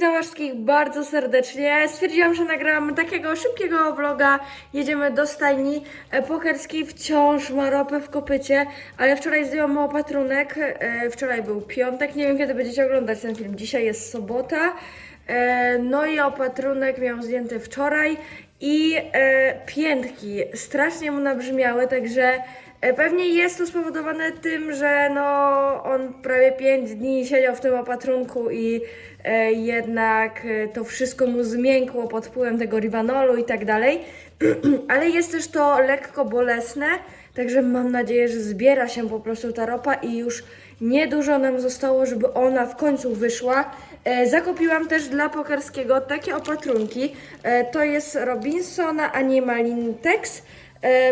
witam was wszystkich bardzo serdecznie. Stwierdziłam, że nagrałam takiego szybkiego vloga. Jedziemy do stajni. E, Pokerski wciąż ma ropę w kopycie, ale wczoraj zdjęłam opatrunek. E, Wczoraj był piątek, nie wiem kiedy będziecie oglądać ten film. Dzisiaj jest sobota. E, No i opatrunek miał zdjęty wczoraj i piętki strasznie mu nabrzmiały, także pewnie jest to spowodowane tym, że no on prawie 5 dni siedział w tym opatrunku i e, jednak e, to wszystko mu zmiękło pod wpływem tego ribanolu i tak dalej. Ale jest też to lekko bolesne, także mam nadzieję, że zbiera się po prostu ta ropa i już niedużo nam zostało, żeby ona w końcu wyszła. E, zakupiłam też dla Pokarskiego takie opatrunki. E, to jest Robinsona Animalintex. E,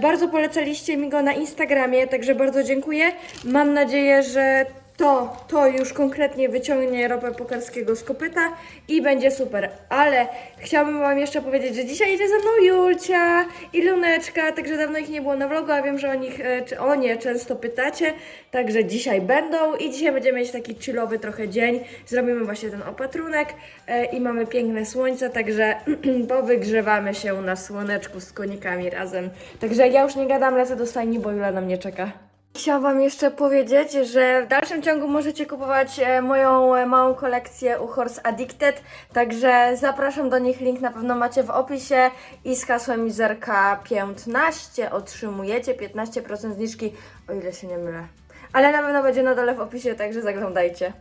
bardzo polecaliście mi go na Instagramie, także bardzo dziękuję. Mam nadzieję, że to, to już konkretnie wyciągnie ropę pokarskiego z kopyta i będzie super. Ale chciałabym Wam jeszcze powiedzieć, że dzisiaj idzie ze mną Julcia i Luneczka, także dawno ich nie było na vlogu, a wiem, że o nich, e, czy o nie często pytacie, także dzisiaj będą i dzisiaj będziemy mieć taki chillowy trochę dzień. Zrobimy właśnie ten opatrunek e, i mamy piękne słońce, także powygrzewamy się na słoneczku z konikami razem. Także ja już nie gadam, lecę do stajni, bo Jula na mnie czeka. Chciałam Wam jeszcze powiedzieć, że w dalszym ciągu możecie kupować e, moją e, małą kolekcję u Horse Addicted, także zapraszam do nich, link na pewno macie w opisie i z hasłem Mizerka15 otrzymujecie 15% zniżki, o ile się nie mylę. Ale na pewno będzie na dole w opisie, także zaglądajcie.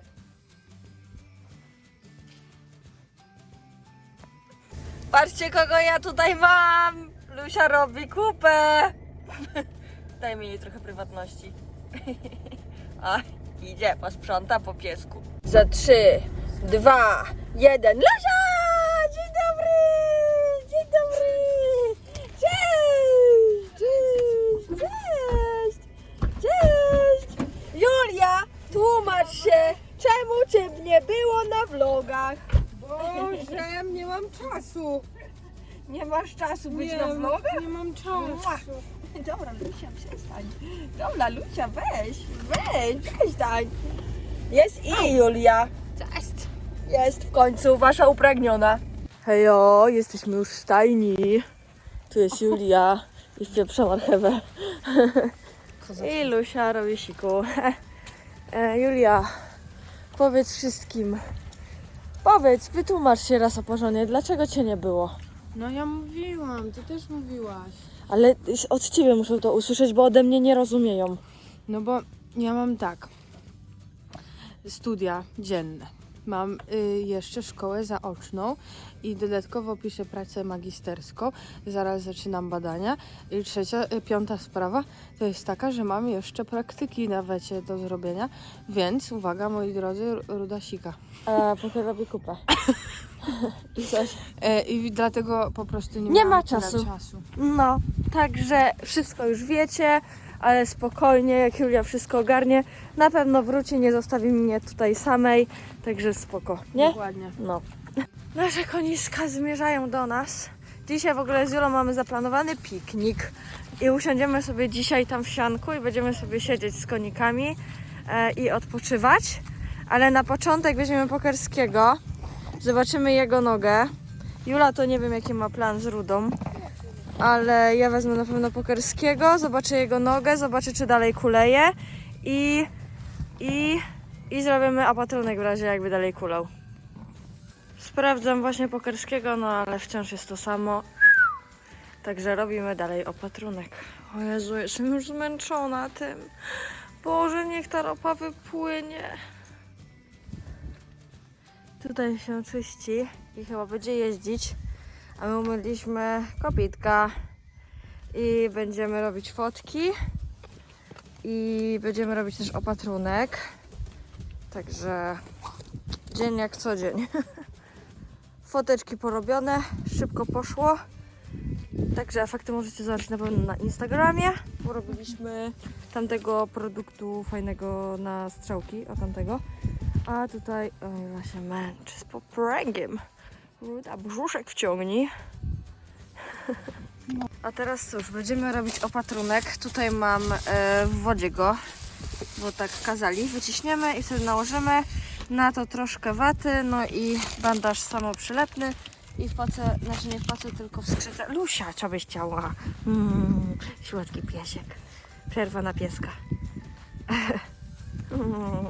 Patrzcie kogo ja tutaj mam! Lusia robi kupę! Daj mi jej trochę prywatności. A, idzie, posprząta po piesku. Za trzy, dwa, jeden. Lusia! Dzień dobry! Dzień dobry! Cześć! Cześć! Cześć! Cześć! Julia, tłumacz się, czemu cię nie było na vlogach? Boże, nie mam czasu. Nie masz czasu być nie, na vlogach? nie mam czasu. Dobra, Lucia, przestań. Dobra, Lucia, weź, weź, przestań. Jest i Julia. Cześć. Jest w końcu wasza upragniona. Hejo, jesteśmy już w stajni. Tu jest Julia i wpieprza marchewę. I Lusia robi siku. E, Julia, powiedz wszystkim. Powiedz, wytłumacz się raz o porządnie, dlaczego cię nie było? No ja mówiłam, ty też mówiłaś. Ale od ciebie muszę to usłyszeć, bo ode mnie nie rozumieją. No bo ja mam tak. Studia dzienne. Mam y, jeszcze szkołę zaoczną i dodatkowo piszę pracę magisterską. Zaraz zaczynam badania. I trzecia, y, piąta sprawa to jest taka, że mam jeszcze praktyki na wecie do zrobienia. Więc uwaga, moi drodzy, rudasika. A potem robi kupę. I coś. E, I dlatego po prostu nie, Nie mam ma czasu. czasu. No, także wszystko już wiecie, ale spokojnie, jak Julia wszystko ogarnie, na pewno wróci, nie zostawi mnie tutaj samej, także spoko, nie? Dokładnie. No. Nasze koniska zmierzają do nas. Dzisiaj w ogóle z Julą mamy zaplanowany piknik i usiądziemy sobie dzisiaj tam w sianku i będziemy sobie siedzieć z konikami e, i odpoczywać, ale na początek weźmiemy Pokerskiego, zobaczymy jego nogę. Jula to nie wiem jaki ma plan z Rudą, ale ja wezmę na pewno Pokerskiego, zobaczę jego nogę, zobaczę czy dalej kuleje i, i, i zrobimy apatrunek w razie jakby dalej kulał. Sprawdzam właśnie Pokerskiego, no ale wciąż jest to samo. Także robimy dalej opatrunek. O Jezu, jestem już zmęczona tym. Boże, niech ta ropa wypłynie. Tutaj się czyści i chyba będzie jeździć. A my umyliśmy kopitka i będziemy robić fotki i będziemy robić też opatrunek. Także dzień jak co dzień. Foteczki porobione, szybko poszło. Także efekty możecie zobaczyć na pewno na Instagramie. Porobiliśmy tamtego produktu fajnego na strzałki, o tamtego. A tutaj Ojla się męczy z popręgiem. Ruda brzuszek wciągnij. A teraz cóż, będziemy robić opatrunek. Tutaj mam e, w wodzie go, bo tak kazali. Wyciśniemy i sobie nałożymy. na to troszkę waty, no i bandaż samoprzylepny i w pace, znaczy nie w pace, tylko w skrzynce. Lusia, co byś chciała? Mm, słodki. Przerwa na pieska.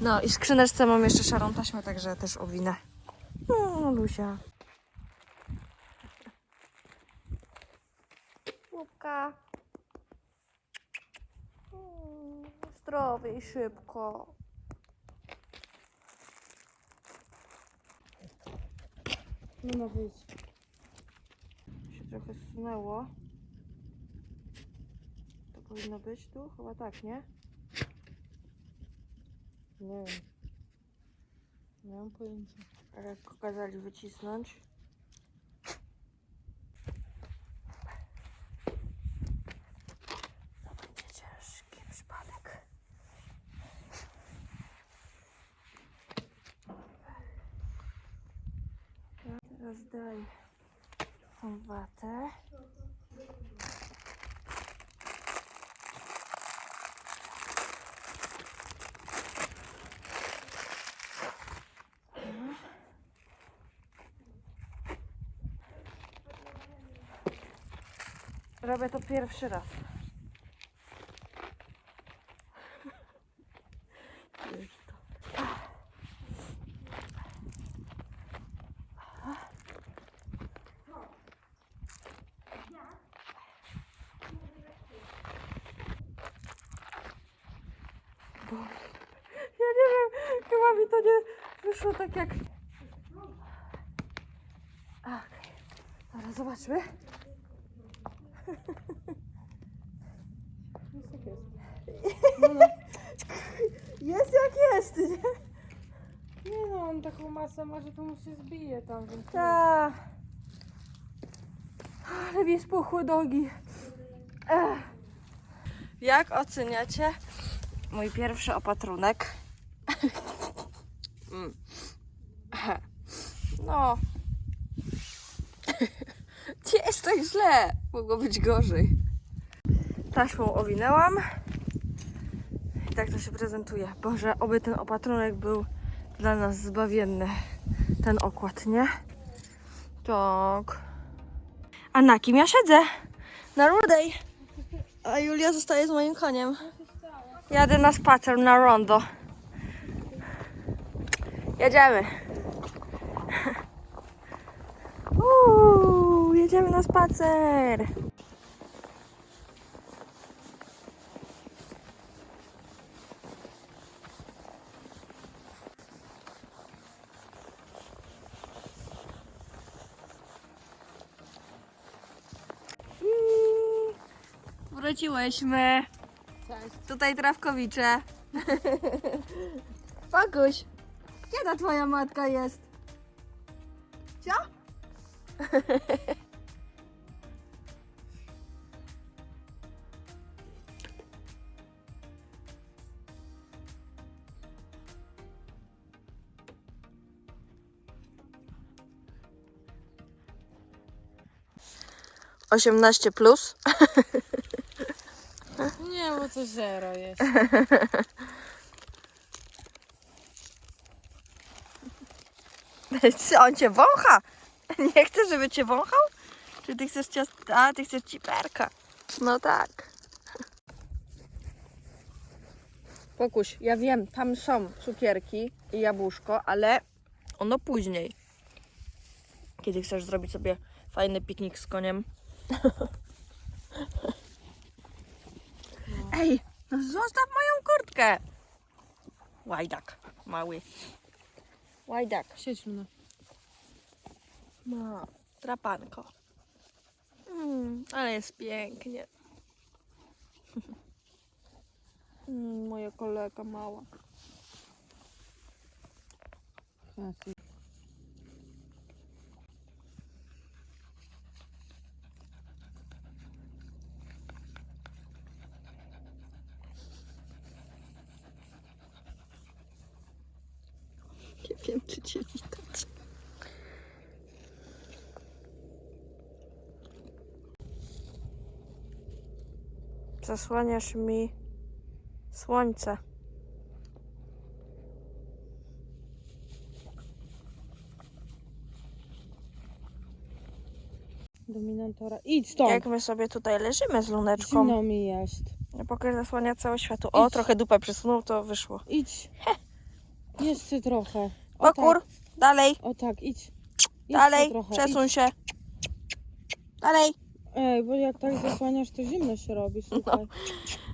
No i w skrzyneczce mam jeszcze szarą taśmę, także też owinę. No, Lusia. Łupka. Mm, Zdrowie i szybko. No ma wyjść. Się trochę zsunęło. To powinno być tu? Chyba tak, nie? Nie wiem. Nie mam pojęcia. Ale jak kazali wycisnąć. To będzie ciężki przypadek. Teraz daj tą watę. Robię to pierwszy raz. Ja nie wiem, wyszło tak jak... Okej, dobra, zobaczmy. Jest jak jest, nie? Nie no, on taką masę ma, że to mu się zbije tam, więc... Ta. Ale mi spuchły nogi. Ech. Jak oceniacie mój pierwszy opatrunek? Mm. No. Tak źle. Mogło być gorzej. Taśmą owinęłam. I tak to się prezentuje. Boże, oby ten opatrunek był dla nas zbawienny. Ten okład, nie? Tak. A na kim ja siedzę? Na rudej. A Julia zostaje z moim koniem. Jadę na spacer na rondo. Jedziemy. Uuu, jedziemy na spacer. Wróciłyśmy. Cześć. Tutaj trawkowicze. Pakuś, gdzie ta twoja matka jest? Co? Osiemnaście plus. Nie, bo to zero jest. On cię wącha? Nie chcesz, żeby cię wąchał? Czy ty chcesz ciast... A, ty chcesz ciperka. No tak. Pokuś, ja wiem, tam są cukierki i jabłuszko, ale ono później. Kiedy chcesz zrobić sobie fajny piknik z koniem. Ej, no zostaw moją kurtkę. Łajdak, mały. Łajdak. Siedź. No, trapanko. Mm, ale jest pięknie. Mm, moja kolega mała. wiem, czy cię widać. Zasłaniasz mi słońce. Dominantora. Idź stąd! Jak my sobie tutaj leżymy z luneczką. Zimno mi jest. No, Poker zasłania całe światło. O, Idź. trochę dupę przesunął, to wyszło. Idź. Jeszcze trochę. O tak, dalej, o tak, idź. Jeszcze dalej, trochę, przesuń idź. się. Dalej. Ej, bo jak tak zasłaniasz, to zimno się robi, słuchaj.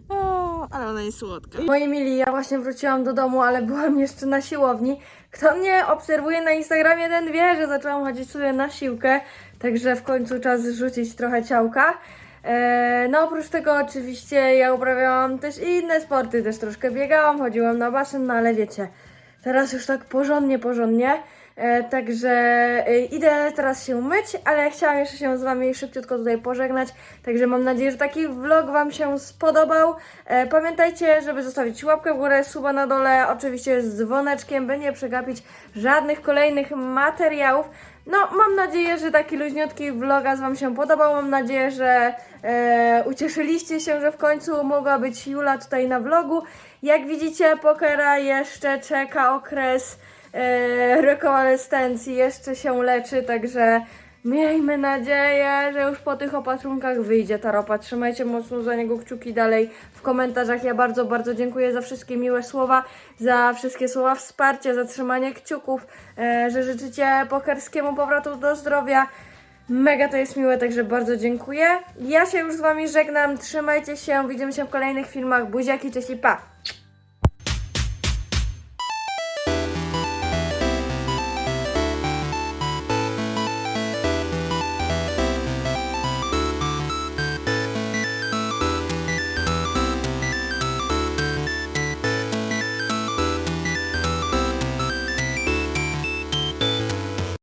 O, ale ona jest słodka. Moi mili, ja właśnie wróciłam do domu, ale byłam jeszcze na siłowni. Kto mnie obserwuje na Instagramie, ten wie, że zaczęłam chodzić sobie na siłkę, także w końcu czas rzucić trochę ciałka. Eee, no oprócz tego oczywiście ja uprawiałam też inne sporty, też troszkę biegałam, chodziłam na basen, no ale wiecie, teraz już tak porządnie, porządnie. E, także e, idę teraz się umyć, ale chciałam jeszcze się z Wami szybciutko tutaj pożegnać. Także mam nadzieję, że taki vlog Wam się spodobał. E, pamiętajcie, żeby zostawić łapkę w górę, suba na dole, oczywiście z dzwoneczkiem, by nie przegapić żadnych kolejnych materiałów. No, mam nadzieję, że taki luźniutki vlogas Wam się podobał. Mam nadzieję, że e, ucieszyliście się, że w końcu mogła być Jula tutaj na vlogu. Jak widzicie, pokera jeszcze czeka okres e, rekonwalescencji, jeszcze się leczy, także miejmy nadzieję, że już po tych opatrunkach wyjdzie ta ropa. Trzymajcie mocno za niego kciuki dalej w komentarzach. Ja bardzo, bardzo dziękuję za wszystkie miłe słowa, za wszystkie słowa wsparcia, za trzymanie kciuków, e, że życzycie pokerskiemu powrotu do zdrowia. Mega to jest miłe, także bardzo dziękuję. Ja się już z Wami żegnam, trzymajcie się, widzimy się w kolejnych filmach. Buziaki, cześć i pa!